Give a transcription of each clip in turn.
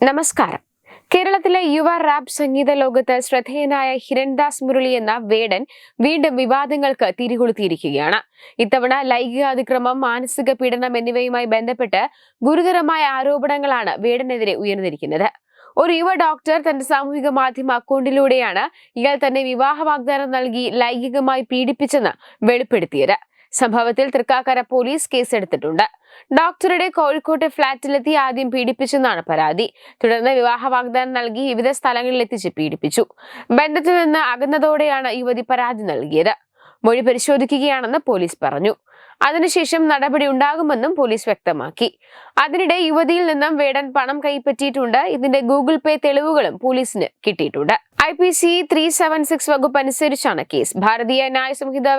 നമസ്കാരം. കേരളത്തിലെ യുവ റാപ്പ് സംഗീത ലോകത്ത് ശ്രദ്ധേയനായ ഹിരൺദാസ് മുരളി എന്ന വേടൻ വീണ്ടും വിവാദങ്ങൾക്ക് തിരികൊളുത്തിയിരിക്കുകയാണ്. ഇത്തവണ ലൈംഗിക അതിക്രമം മാനസിക പീഡനം എന്നിവയുമായി ബന്ധപ്പെട്ട് ഗുരുതരമായ ആരോപണങ്ങളാണ് വേടനെതിരെ ഉയർന്നിരിക്കുന്നത്. ഒരു യുവ ഡോക്ടർ തന്റെ സാമൂഹിക മാധ്യമ അക്കൗണ്ടിലൂടെയാണ് ഇയാൾ തന്നെ വിവാഹ വാഗ്ദാനം നൽകി ലൈംഗികമായി പീഡിപ്പിച്ചെന്ന് വെളിപ്പെടുത്തിയത്. സംഭവത്തിൽ തൃക്കാക്കര പോലീസ് കേസെടുത്തിട്ടുണ്ട്. ഡോക്ടറുടെ കോഴിക്കോട്ടെ ഫ്ളാറ്റിലെത്തി ആദ്യം പീഡിപ്പിച്ചെന്നാണ് പരാതി. തുടർന്ന് വിവാഹ വാഗ്ദാനം നൽകി വിവിധ സ്ഥലങ്ങളിലെത്തിച്ച് പീഡിപ്പിച്ചു. ബന്ധത്തിൽ നിന്ന് അകന്നതോടെയാണ് യുവതി പരാതി നൽകിയത്. മൊഴി പരിശോധിക്കുകയാണെന്ന് പോലീസ് പറഞ്ഞു. അതിനുശേഷം നടപടി ഉണ്ടാകുമെന്നും പോലീസ് വ്യക്തമാക്കി. അതിനിടെ യുവതിയിൽ നിന്നും വേടൻ പണം കൈപ്പറ്റിയിട്ടുണ്ട്. ഇതിന്റെ ഗൂഗിൾ പേ തെളിവുകളും പോലീസിന് കിട്ടിയിട്ടുണ്ട്. I P C three seven six വകുപ്പ് അനുസരിച്ചാണ് കേസ്. ഭാരതീയ ന്യായ സംഹിത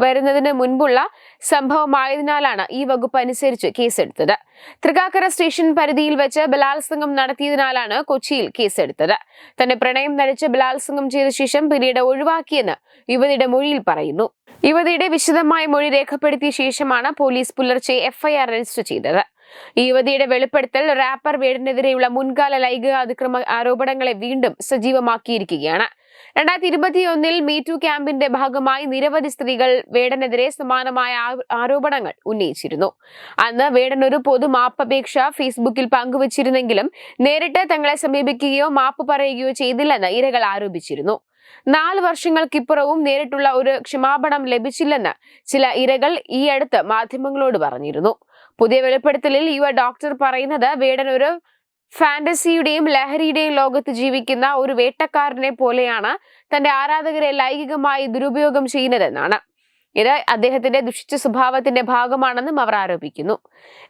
വരുന്നതിന് മുൻപുള്ള സംഭവമായതിനാലാണ് ഈ വകുപ്പ് അനുസരിച്ച് കേസെടുത്തത്. തൃക്കാക്കര സ്റ്റേഷൻ പരിധിയിൽ വെച്ച് ബലാത്സംഗം നടത്തിയതിനാലാണ് കൊച്ചിയിൽ കേസെടുത്തത്. തന്റെ പ്രണയം നടിച്ച് ബലാത്സംഗം ചെയ്ത ശേഷം പിന്നീട് ഒഴിവാക്കിയെന്ന് യുവതിയുടെ മൊഴിയിൽ പറയുന്നു. യുവതിയുടെ വിശദമായ മൊഴി രേഖപ്പെടുത്തിയ ശേഷമാണ് പോലീസ് പുലർച്ചെ എഫ്ഐആർ രജിസ്റ്റർ ചെയ്തത്. യുവതിയുടെ വെളിപ്പെടുത്തൽ റാപ്പർ വേടിനെതിരെയുള്ള മുൻകാല ലൈംഗിക അതിക്രമ ആരോപണങ്ങളെ വീണ്ടും സജീവമാക്കിയിരിക്കുകയാണ്. രണ്ടായിരത്തി ഇരുപത്തിയൊന്നിൽ മീറ്റു ക്യാമ്പിന്റെ ഭാഗമായി നിരവധി സ്ത്രീകൾ വേടനെതിരെ സമാനമായ ആരോപണങ്ങൾ ഉന്നയിച്ചിരുന്നു. അന്ന് വേടൻ ഒരു പൊതു മാപ്പപേക്ഷ ഫേസ്ബുക്കിൽ പങ്കുവച്ചിരുന്നെങ്കിലും നേരിട്ട് തങ്ങളെ സമീപിക്കുകയോ മാപ്പ് പറയുകയോ ചെയ്തില്ലെന്ന് ഇരകൾ ആരോപിച്ചിരുന്നു. നാല് വർഷങ്ങൾക്കിപ്പുറവും നേരിട്ടുള്ള ഒരു ക്ഷമാപണം ലഭിച്ചില്ലെന്ന് ചില ഇരകൾ ഈ അടുത്ത് മാധ്യമങ്ങളോട് പറഞ്ഞിരുന്നു. പുതിയ വെളിപ്പെടുത്തലിൽ യുവ ഡോക്ടർ പറയുന്നത് വേടൻ ഒരു ഫാന്റസിയുടെയും ലഹരിയുടെയും ലോകത്ത് ജീവിക്കുന്ന ഒരു വേട്ടക്കാരനെ പോലെയാണ് തന്റെ ആരാധകരെ ലൈംഗികമായി ദുരുപയോഗം ചെയ്യുന്നതെന്നാണ്. ഇത് അദ്ദേഹത്തിന്റെ ദുഷിച്ച സ്വഭാവത്തിന്റെ ഭാഗമാണെന്നും അവർ ആരോപിക്കുന്നു.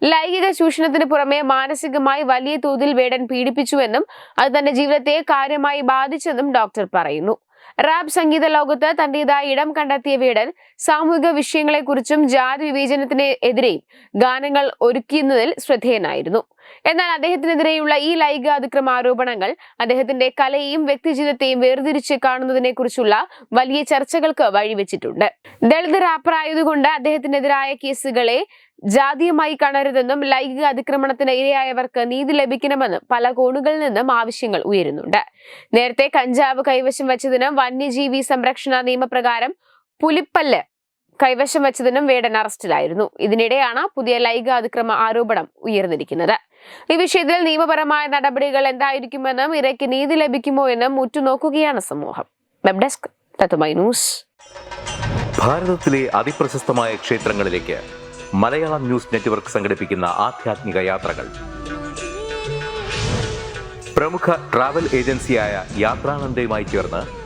ലൈംഗിക ചൂഷണത്തിന് പുറമെ മാനസികമായി വലിയ തോതിൽ വേടൻ പീഡിപ്പിച്ചുവെന്നും അത് തന്റെ ജീവിതത്തെ കാര്യമായി ബാധിച്ചെന്നും ഡോക്ടർ പറയുന്നു. റാപ്പ് സംഗീത ലോകത്ത് തന്റേതായ ഇടം കണ്ടെത്തിയ വേടൻ സാമൂഹിക വിഷയങ്ങളെക്കുറിച്ചും ജാതി വിവേചനത്തിന് എതിരെയും ഗാനങ്ങൾ ഒരുക്കുന്നതിൽ ശ്രദ്ധേയനായിരുന്നു. എന്നാൽ അദ്ദേഹത്തിനെതിരെയുള്ള ഈ ലൈംഗിക അതിക്രമ ആരോപണങ്ങൾ അദ്ദേഹത്തിന്റെ കലയെയും വ്യക്തിജീവിതത്തെയും വേർതിരിച്ച് കാണുന്നതിനെ കുറിച്ചുള്ള വലിയ ചർച്ചകൾക്ക് വഴിവെച്ചിട്ടുണ്ട്. ദളിത് റാപ്പറായതുകൊണ്ട് അദ്ദേഹത്തിനെതിരായ കേസുകളെ ജാതീയമായി കാണരുതെന്നും ലൈംഗിക അതിക്രമണത്തിന് ഇരയായവർക്ക് നീതി ലഭിക്കണമെന്നും പല കോണുകളിൽ നിന്നും ആവശ്യങ്ങൾ ഉയരുന്നുണ്ട്. നേരത്തെ കഞ്ചാവ് കൈവശം വച്ചതിനും വന്യജീവി സംരക്ഷണ നിയമപ്രകാരം പുലിപ്പല്ല് കൈവശം വെച്ചതിനും വേടൻ അറസ്റ്റിലായിരുന്നു. ഇതിനിടെയാണ് പുതിയ ലൈംഗിക അതിക്രമ ആരോപണം ഉയർന്നിരിക്കുന്നത്. ഈ വിഷയത്തിൽ നിയമപരമായ നടപടികൾ എന്തായിരിക്കുമെന്നും ഇരയ്ക്ക് നീതി ലഭിക്കുമോ എന്നും ഉറ്റുനോക്കുകയാണ് സമൂഹം. Web desk news. ഭാരതത്തിലെ അതിപ്രശസ്തമായ ക്ഷേത്രങ്ങളിലേക്ക് മലയാളം ന്യൂസ് നെറ്റ്വർക്ക് സംഘടിപ്പിക്കുന്ന ആധ്യാത്മിക യാത്രകൾ. പ്രമുഖ ട്രാവൽ ഏജൻസിയായ യാത്രാനന്ദയുമായി ചേർന്ന്